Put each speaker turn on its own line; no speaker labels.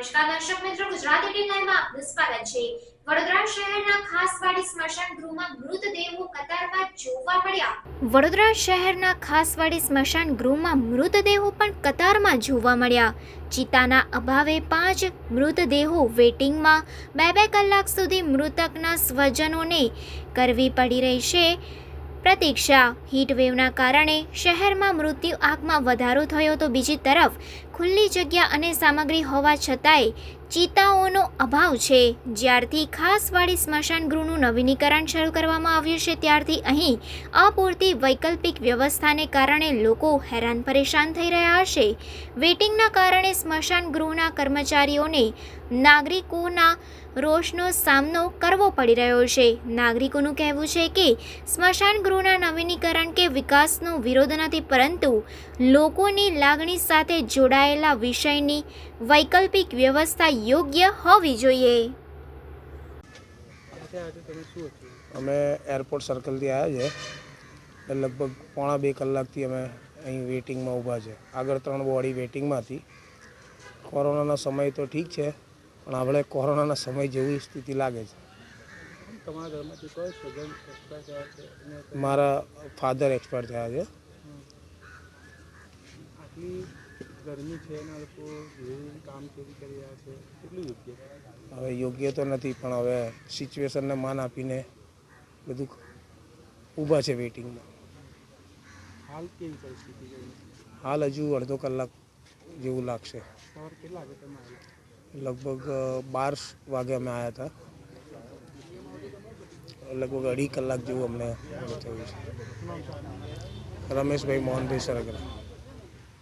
Gujarat eighteen લાઈવમાં આપનું સ્વાગત છે. વડોદરા શહેરના ખાસવાડી સ્મશાન ગૃહમાં મૃતદેહો કતારમાં જોવા મળ્યા. વડોદરા શહેરના ખાસવાડી સ્મશાન ગૃહમાં મૃતદેહો પણ કતારમાં જોવા મળ્યા. ચિતાના અભાવે પાંચ મૃતદેહો વેટિંગમાં, બે બે કલાક સુધી મૃતકના સ્વજનોને કરવી પડી રહી છે પ્રતીક્ષા. હીટવેવના કારણે શહેરમાં મૃત્યુ આંકમાં વધારો થયો તો બીજી તરફ ખુલ્લી જગ્યા અને સામગ્રી હોવા છતાંય ચિતાઓનો અભાવ છે. જ્યારથી ખાસવાડી સ્મશાન ગૃહનું નવીનીકરણ શરૂ કરવામાં આવ્યું છે, ત્યારથી અહીં અપૂરતી વૈકલ્પિક વ્યવસ્થાને કારણે લોકો હેરાન પરેશાન થઈ રહ્યા હશે વેટિંગના કારણે સ્મશાન ગૃહના કર્મચારીઓને નાગરિકોના રોષનો સામનો કરવો પડી રહ્યો છે. નાગરિકોનું કહેવું છે કે સ્મશાન ગૃહના નવીનીકરણ કે વિકાસનો વિરોધ નથી, પરંતુ લોકોની લાગણી સાથે જોડાયેલા વિષયની વૈકલ્પિક વ્યવસ્થા યોગ્ય હોવી જોઈએ.
અમે એરપોર્ટ સર્કલથી આવ્યા છે એટલે લગભગ પોણા બે કલાકથી અમે અહીં વેટિંગમાં ઊભા છે. આગળ ત્રણ બોડી વેઇટિંગમાં હતી કોરોનાનો સમય તો ઠીક છે પણ આપણે કોરોનાના સમય જેવી સ્થિતિ લાગે છે. મારા ફાધર એક્સપાયર થયા છે.
આટલી ગરમી છે લોકો ચોરી કરી રહ્યા છે? કેટલું યોગ્ય?
હવે યોગ્ય તો નથી પણ હવે સિચ્યુએશનને માન આપીને બધું ઊભા છે વેઇટિંગમાં.
હાલ કેવી પરિસ્થિતિ
હાલ હજુ અડધો કલાક જેવું લાગશે. લગભગ બાર વાગે અમે આવ્યા હતા. લગભગ અઢી કલાક જેવું અમને થયું છે? રમેશભાઈ મોહનભાઈ સરગરા.